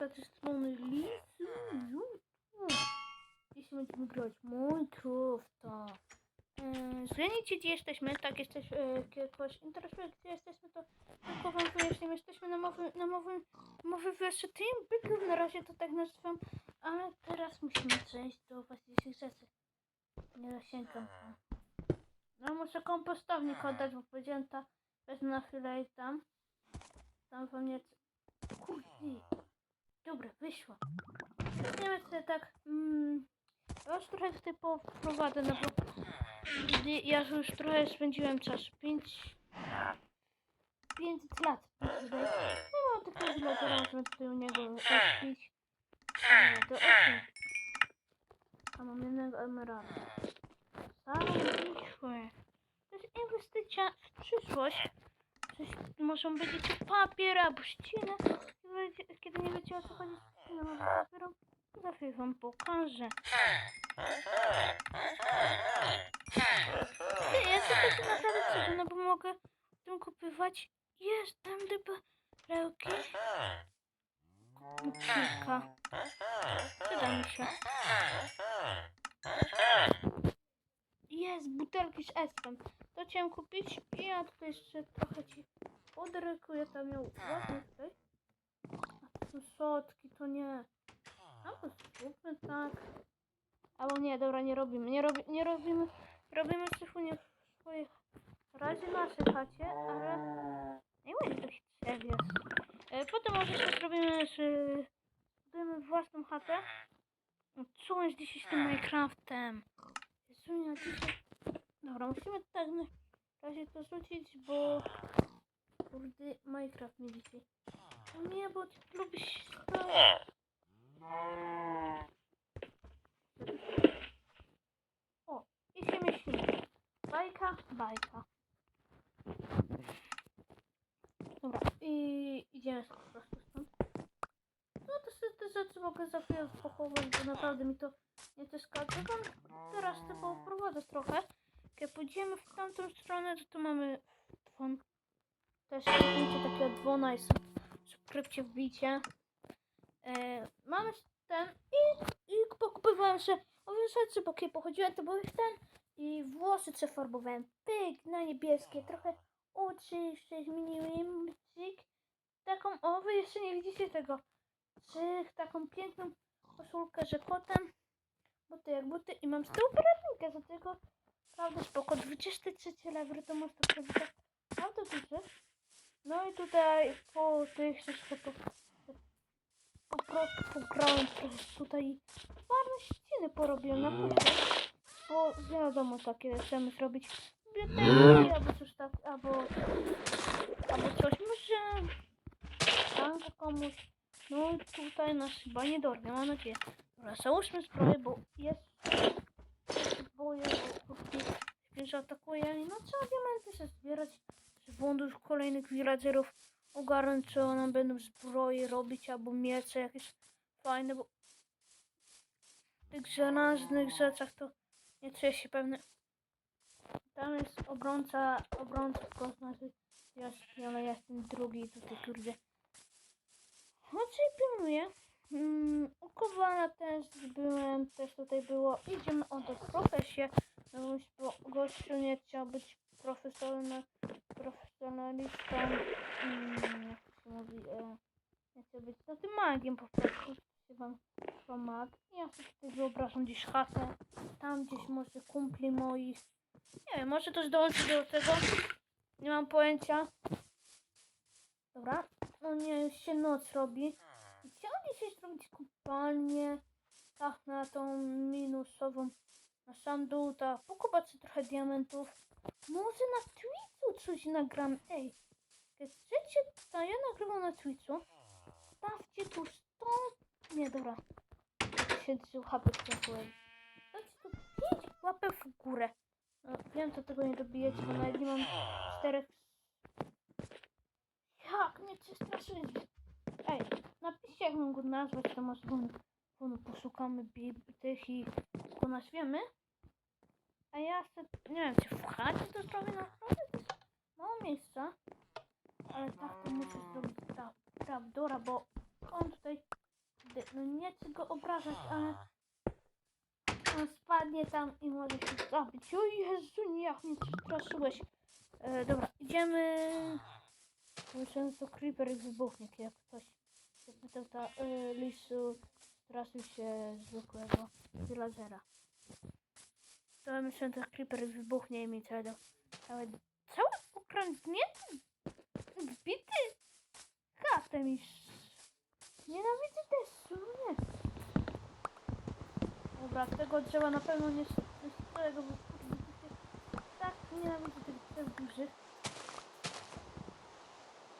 To jest strony Lisu. Dzisiaj będziemy grać Minecrafta. Zgadnijcie gdzie jesteśmy, tak jesteś, e, kogoś interesuje gdzie jesteśmy, to tylko wam wyjaśnię. Jesteśmy na mowy, na mowy, mowy wiersza Team Byków, na razie to tak nazywam, ale teraz musimy przejść do ważniejszych rzeczy. Nie zasięgam. No muszę kompostownik oddać, bo powiedziałem ta, wezmę na chwilę i tam. Tam wam nie... Kurde. Dobra, wyszło. Zaczniemy sobie tak. Mm, ja już trochę tutaj poprowadzę, no bo ja już trochę spędziłem czas. 5 500 lat. Tutaj. No tylko źle, teraz możemy tutaj u niego ośpić. Do 8. A mam jednego emeralda. Wyszło. To jest inwestycja w przyszłość. Coś muszą być papier albo ścina. Kiedy- nie wiecie o co chodzi z albo papierem, to za chwilę wam pokażę. Ty, ja sobie to naprawdę cudem, no bo mogę tym kupywać. Jest tam te perełki. Kilka. Przyda mi się. Jest, butelki z estem. To chciałem kupić i ja tutaj jeszcze trochę ci podrykuję. Tam miał ładnie tutaj. A tu sotki, to nie. A to zróbmy tak. Albo nie, dobra, nie robimy. Nie, robi, nie robimy. Robimy szyfunie w swoich razie naszej chacie, ale nie będzie to drzew jest. Potem może jeszcze zrobimy, budujemy własną chatę. No, Co jest dzisiaj z tym Minecraftem? Jezunia, dzisiaj... Dobra, musimy tak na razie to rzucić, bo... Kurde, Minecraft mi dzisiaj. No nie, bo ty lubisz... O, i się mieścimy. Bajka, bajka. Dobra, i idziemy po prostu stąd. No to sobie te rzeczy mogę za pochować, bo naprawdę mi to nie przeszkadza. Teraz to poprowadzę trochę. Jak pójdziemy w tamtą stronę, to tu mamy dzwon. Też zdjęcie takiego dzwona i sub- subskrypcję wbicie. E, mamy ten i, i pokupywałem się owe rzeczy, bo kiedy pochodziłem, to były ten i włosy co farbowałem. Pyk na niebieskie, trochę oczy jeszcze zmieniłem. Taką, o wy jeszcze nie widzicie tego. Taką piękną koszulkę, że kotem. Buty jak buty i mam z tyłu perełkę, za tego prawda spoko. 23 level to masz to prawda. Prawda duży. No i tutaj po tych wszystko to po prostu pograłem trochę tutaj ładne ściany porobiłem na puszce. Bo wiadomo takie chcemy zrobić biblioteki albo coś tak, albo albo coś może tanka komuś. No i tutaj nas chyba nie dorwie, mam nadzieję. Dobra, załóżmy zbroję, bo jest boję, bo zwierzę atakuje. No trzeba diamenty sobie zbierać, żeby wądów kolejnych villagerów ogarnąć, co nam będą zbroje robić, albo miecze jakieś fajne, bo w tych żelaznych rzeczach to nie czuję się pewny. Tam jest obrońca, obrońca, to znaczy jest, ale ja jestem drugi tutaj, kurde. Czyli pilnuję. Mm, u Kowana też byłem, też tutaj było. Idziemy oddać profesję. No bo gościu nie chciał być profesjonalny, profesjonalistą. Mm, jak to się mówi, e, nie chciał być no tym magiem po prostu. Wam to mag. Ja sobie wyobrażam gdzieś chatę. Tam gdzieś może kumpli moich. Nie wiem, może też dołączyć do tego. Nie mam pojęcia. Dobra. No nie, już się noc robi. Chciałam dzisiaj zrobić kopalnię. Tak, na tą minusową. Na sam dół. Pokopać sobie trochę diamentów. Może na Twitchu coś nagram. Ej, chcecie, to ja nagrywam na Twitchu. Stawcie tu 100... Nie, dobra. Tysięcy łapek w górę. Dajcie tu 5 łapek w górę. No, wiem, co tego nie dobijecie, bo nawet nie mam czterech... Jak mnie przestraszyli. Ej, napiszcie jak mam go nazwać, to może go, poszukamy tych i go nazwiemy. A ja chcę, nie wiem, czy w chacie to zrobię naprawdę, to mało miejsca. Ale tak to muszę zrobić tra trapdora, bo on tutaj no nie chcę go obrażać, ale on spadnie tam i może się zabić. O Jezu, nie, jak mnie przestraszyłeś. E, dobra, idziemy. Myślałem, to creeper wybuchnie, jak ktoś się pytał, ta e, lisu straszył się zwykłego villagera. To myślałem, że creeper wybuchnie i mi cały, cały, cały ukradnięty, wbity katem i nienawidzę nie. Dobra, tego drzewa na pewno nie, się tak nienawidzę tych drzew dużych.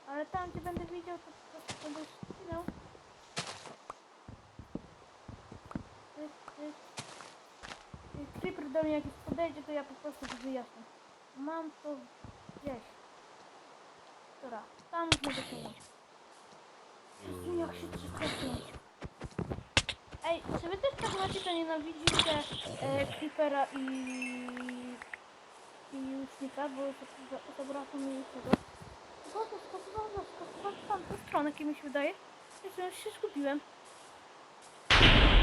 Ale tam, gdzie będę widział, to będę ścinał. Tyk, tyk. Jak creeper do mnie jakiś podejdzie, to ja po prostu to wyjaśnię. Mam to gdzieś. Dobra, tam mogę sięgnąć. Jezu, jak się przestraszyłeś. Ej, czy wy też tak macie, że nienawidzicie e, creepera i... i łucznika, bo za- zabrakło mi tego. Woda skakowała, skakowała w tamtą stronę, kim mi się wydaje. Jezu, już się zgubiłem.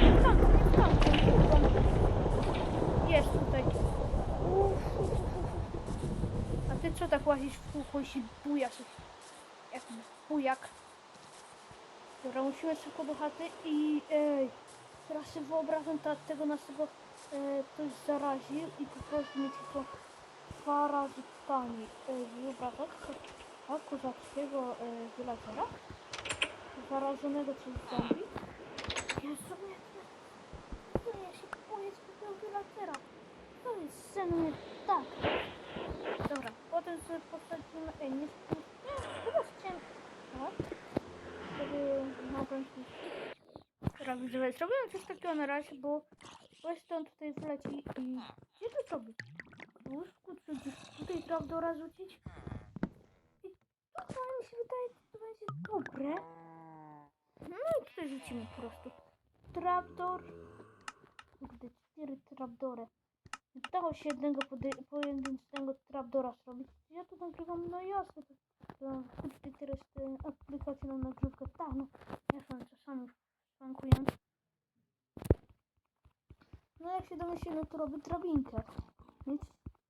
Nie w tamtą, nie w tamtą, w drugą. Jest tutaj. Uff, uff, uff, uff. A tak łazisz w kółko i się bujasz? Jak bujak. Dobra, musimy szybko do chaty i ej, teraz sobie wyobrażam to, tego naszego e, ktoś zaraził i po prostu mieć tylko parazitami. E, wyobrażasz to? A kozackiego e, villagera? Zarażonego przez zombie? Jezu, ja się boję zwykłego villagera. To jest mną tak. Sobie posadzimy, ej, nie, chyba chciałem, tak? Żeby mogłem się robić, że zrobiłem coś takiego na razie, bo właśnie on tutaj wleci i gdzie to zrobić? W łóżku, czy gdzieś tutaj trapdora rzucić? I to mi się wydaje, że to będzie dobre. No i tutaj rzucimy po prostu. Trapdor. Kurde, cztery trapdory. Dało się jednego pojedynczego trapdora zrobić. Ja to nagrywam, no jasne. Kurde, teraz te aplikacje na nagrywkę, tak, no. Ja sam czasami szwankuję. No jak się domyślę, no to robię drabinkę. Nic,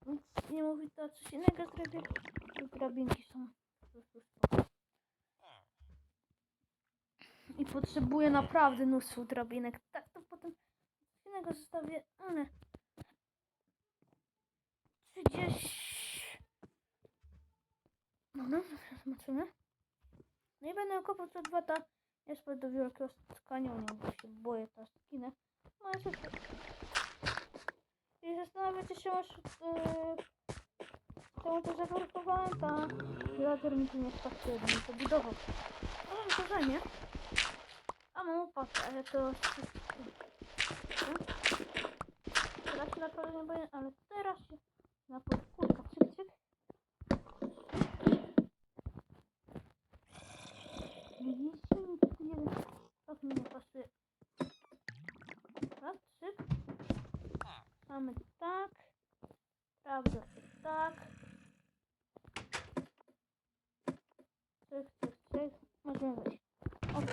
nic nie mówi to coś innego zrobię. Drabinki są. I potrzebuję naprawdę mnóstwo drabinek. Tak to potem innego zostawię, ale 30. No, no, zobaczymy. No i będę kopał co dwa ta. Spod do wielkiego skanionu, bo się boję ta skinę. No jest ok. I zastanawiacie się, aż yy, czemu to zablokowałem, ta villager mi tu nie startuje, bo mi to budował. No to zajmie. A mam łopatę, ale to... Teraz się naprawdę nie boję, ale teraz się na podkórka, cyk, cyk. Widzicie, tu nie wiem, jak mi nie pasuje. Tak, cyk. Mamy tak. Prawda, tak. Cyk, cyk, cyk. Możemy wejść. Ok.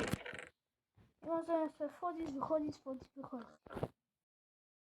I możemy sobie wchodzić, wychodzić, wchodzić, wychodzić.